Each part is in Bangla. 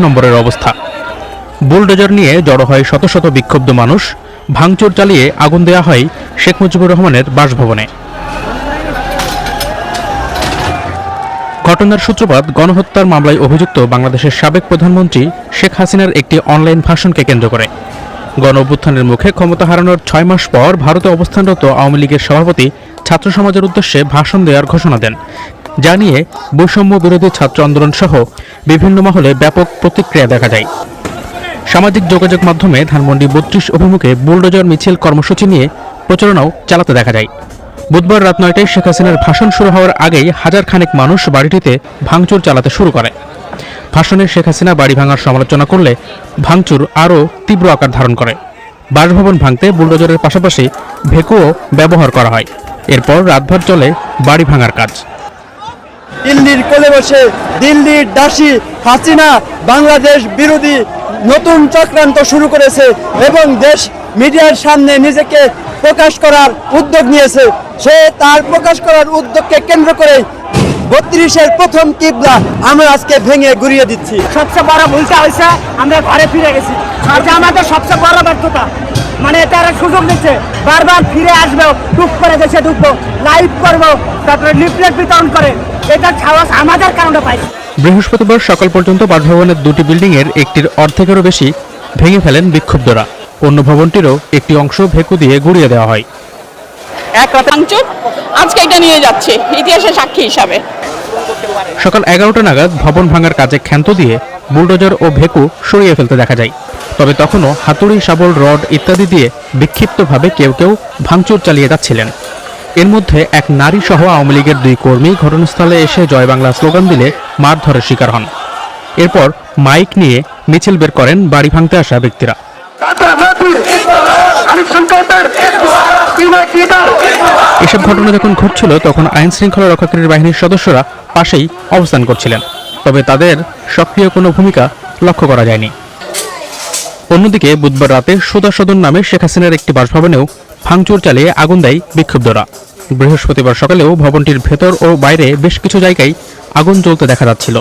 নম্বরের অবস্থা। বুলডোজার নিয়ে জড়ো হয় শত শত বিক্ষুব্ধ মানুষ। ভাঙচুর চালিয়ে আগুন দেয়া হয় শেখ মুজিবুর রহমানের বাসভবনে। ঘটনার সূত্রপাত, গণহত্যার মামলায় অভিযুক্ত বাংলাদেশের সাবেক প্রধানমন্ত্রী শেখ হাসিনার একটি অনলাইন ভাষণকে কেন্দ্র করে। গণ অভ্যুত্থানের মুখে ক্ষমতা হারানোর ছয় মাস পর ভারতে অবস্থানরত আওয়ামী লীগের সভাপতি ছাত্র সমাজের উদ্দেশ্যে ভাষণ দেওয়ার ঘোষণা দেন। যা নিয়ে বৈষম্য বিরোধী ছাত্র আন্দোলন সহ বিভিন্ন মহলে ব্যাপক প্রতিক্রিয়া দেখা যায়। সামাজিক যোগাযোগ মাধ্যমে ধানমন্ডি বত্রিশ অভিমুখে বুলডোজার মিছিল কর্মসূচি নিয়ে প্রচারণাও চালাতে দেখা যায়। বুধবার রাত নয়টায় শেখ হাসিনার ভাষণ শুরু হওয়ার আগেই হাজার খানেক মানুষ বাড়িটিতে ভাঙচুর চালাতে শুরু করে। ভাষণে শেখ হাসিনা বাড়ি ভাঙার সমালোচনা করলে ভাঙচুর আরও তীব্র আকার ধারণ করে। বাসভবন ভাঙতে বুলডোজারের পাশাপাশি ভেকুও ব্যবহার করা হয়। এরপর রাতভর চলে বাড়ি ভাঙার কাজ। দিল্লির কোলে বসে দিল্লির দাসী হাসিনা বাংলাদেশ বিরোধী নতুন চক্রান্ত শুরু করেছে এবং দেশ মিডিয়ার সামনে নিজেকে প্রকাশ করার উদ্যোগ নিয়েছে। সে তার প্রকাশ করার উদ্যোগকে কেন্দ্র করে বত্রিশের প্রথম কিবলা আমরা আজকে ভেঙে গুড়িয়ে দিচ্ছি। সবচেয়ে বড় ভুলটা হয়েছে, আমরা ঘরে ফিরে গেছি। এটা আমাদের সবচেয়ে বড় ব্যর্থতা মানে এটা একটা সুযোগ দিচ্ছে বারবার ফিরে আসবে টুক করে দেশে ঢুকবো লাইভ করব তারপরে লিফলেট বিতরণ করে। এটা সাহস আমাদের কারণে পাই বৃহস্পতিবার সকাল পর্যন্ত বাসভবনের দুটি বিল্ডিংয়ের একটির অর্ধেকেরও বেশি ভেঙে ফেলেন বিক্ষুব্ধরা। অন্য ভবনটিরও একটি অংশ ভেকু দিয়ে গুড়িয়ে দেওয়া হয়। এক আজকে এটা নিয়ে যাচ্ছে ইতিহাসের সাক্ষী হিসাবে। সকাল এগারোটা নাগাদ ভবন ভাঙার কাজে ক্ষান্ত দিয়ে বুলডোজার ও ভেকু সরিয়ে ফেলতে দেখা যায়। তবে তখনও হাতুড়ি, শাবল, রড ইত্যাদি দিয়ে বিক্ষিপ্তভাবে কেউ কেউ ভাঙচুর চালিয়ে যাচ্ছিলেন। এর মধ্যে এক নারী সহ আওয়ামী লীগের দুই কর্মী ঘটনাস্থলে এসে জয় বাংলা স্লোগান দিলে মারধরের শিকার হন। এরপর মাইক নিয়ে মিছিল বের করেন বাড়ি ভাঙতে আসা ব্যক্তিরা। এসব ঘটনা যখন ঘটছিল, তখন আইন শৃঙ্খলা রক্ষাকারী বাহিনীর সদস্যরা পাশেই অবস্থান করছিলেন। তবে তাদের সক্রিয় কোনো ভূমিকা লক্ষ্য করা যায়নি। অন্যদিকে বুধবার রাতে সুদা সদন নামে শেখ হাসিনার একটি বাসভবনেও ভাঙচুর চালিয়ে আগুন দেয় বিক্ষুব্ধরা। বৃহস্পতিবার সকালেও ভবনটির ভেতর ও বাইরে বেশ কিছু জায়গায় আগুন জ্বলতে দেখা যাচ্ছিল।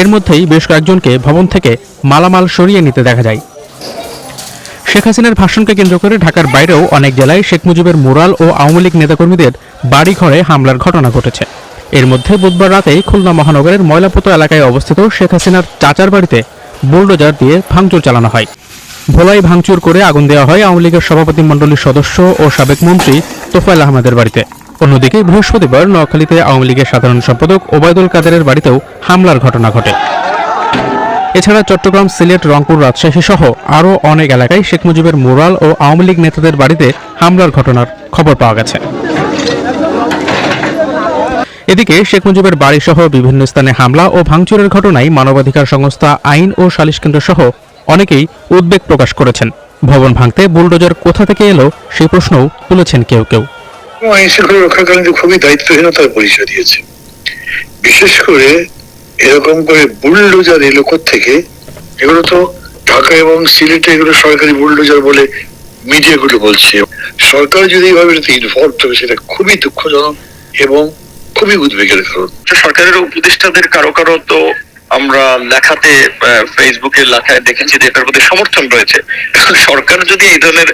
এর মধ্যেই বেশ কয়েকজনকে ভবন থেকে মালামাল সরিয়ে নিতে দেখা যায়। শেখ হাসিনার ভাষণকে কেন্দ্র করে ঢাকার বাইরেও অনেক জেলায় শেখ মুজিবের মুরাল ও আওয়ামী লীগ নেতাকর্মীদের বাড়ি ঘরে হামলার ঘটনা ঘটেছে। এর মধ্যে বুধবার রাতেই খুলনা মহানগরের ময়লাপোতো এলাকায় অবস্থিত শেখ হাসিনার চাচার বাড়িতে বুলডোজার দিয়ে ভাঙচুর চালানো হয়। ভোলাই ভাঙচুর করে আগুন দেওয়া হয় আওয়ামী লীগের সভাপতি মণ্ডলীর সদস্য ও সাবেক মন্ত্রী তোফায়েল আহমেদের বাড়িতে। অন্যদিকে বৃহস্পতিবার নোয়াখালীতে আওয়ামী লীগের সাধারণ সম্পাদক ওবায়দুল কাদেরের বাড়িতেও হামলার ঘটনা ঘটে। এছাড়া চট্টগ্রাম সিলেট, রংপুর, রাজশাহী সহ আরও অনেক এলাকায় শেখ মুজিবের মোরাল ও আওয়ামী লীগ নেতাদের বাড়িতে হামলার ঘটনার খবর পাওয়া গেছে। এদিকে শেখ মুজিবের বাড়ি সহ বিভিন্ন স্থানে হামলা ও ভাঙচুরের ঘটনায় মানবাধিকার সংস্থা আইন ও সালিশ কেন্দ্র সহ অনেকেই উদ্বেগ প্রকাশ করেছেন। ভবন ভাঙতে বুলডোজার কোথা থেকে এলো সেই প্রশ্নও তুলেছেন কেউ কেউ। আইন শৃঙ্খলা রক্ষাকালীন যে খুবই দায়িত্বহীনতার পরিচয় দিয়েছে। বিশেষ করে এরকম করে বুলডোজার এলো থেকে এগুলো তো ঢাকা এবং সিলেটে এগুলো সরকারি বুলডোজার বলে মিডিয়াগুলো বলছে। সরকার যদি এইভাবে ইনভলভ থাকে সেটা খুবই দুঃখজনক এবং খুবই উদ্বেগের কারণ। সরকারের উপদেষ্টাদের কারও কারও তো আমরা লেখাতে ফেসবুকে লেখায় দেখেছি যে এটার প্রতি সমর্থন রয়েছে। সরকার যদি এই ধরনের